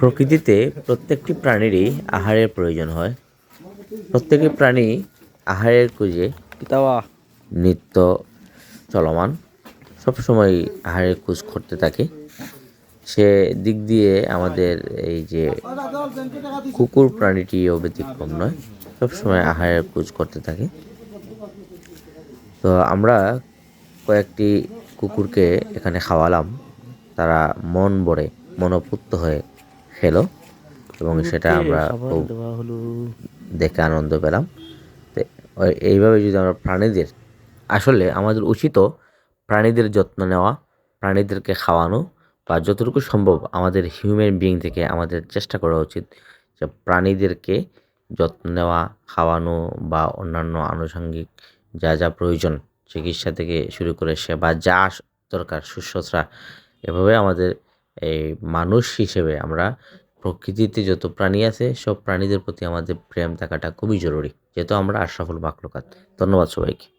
প্রকৃতিতে প্রত্যেকটি প্রাণীরই আহারের প্রয়োজন হয়। প্রত্যেকটি প্রাণী আহারের খুঁজে নিত্য চলমান। সবসময় আহারের খোঁজ করতে থাকে। সে দিক দিয়ে আমাদের এই যে কুকুর প্রাণীটিও ব্যতিক্রম নয় সবসময় আহারের খোঁজ করতে থাকে। তো আমরা কয়েকটি কুকুরকে এখানে খাওয়ালাম। তারা মন ভরে মনোপুত হয়ে খেলো এবং সেটা আমরা দেখে আনন্দ পেলাম। এইভাবে যদি আমরা প্রাণীদের আসলে আমাদের উচিত প্রাণীদের যত্ন নেওয়া প্রাণীদেরকে খাওয়ানো বা যতটুকু সম্ভব আমাদের হিউম্যান বিইং থেকে আমাদের চেষ্টা করা উচিত যে প্রাণীদেরকে যত্ন নেওয়া খাওয়ানো বা অন্যান্য আনুষঙ্গিক যা যা প্রয়োজন চিকিৎসা থেকে শুরু করে সেবা যা দরকার শুশ্রূষা এভাবে আমাদের এই মানুষ হিসেবে আমরা প্রকৃতিতে যত প্রাণী আছে, সব প্রাণীদের প্রতি আমাদের প্রেম থাকাটা খুবই জরুরি। যেহেতু আমরা আশরাফুল মাকলুকাত ধন্যবাদ সবাইকে।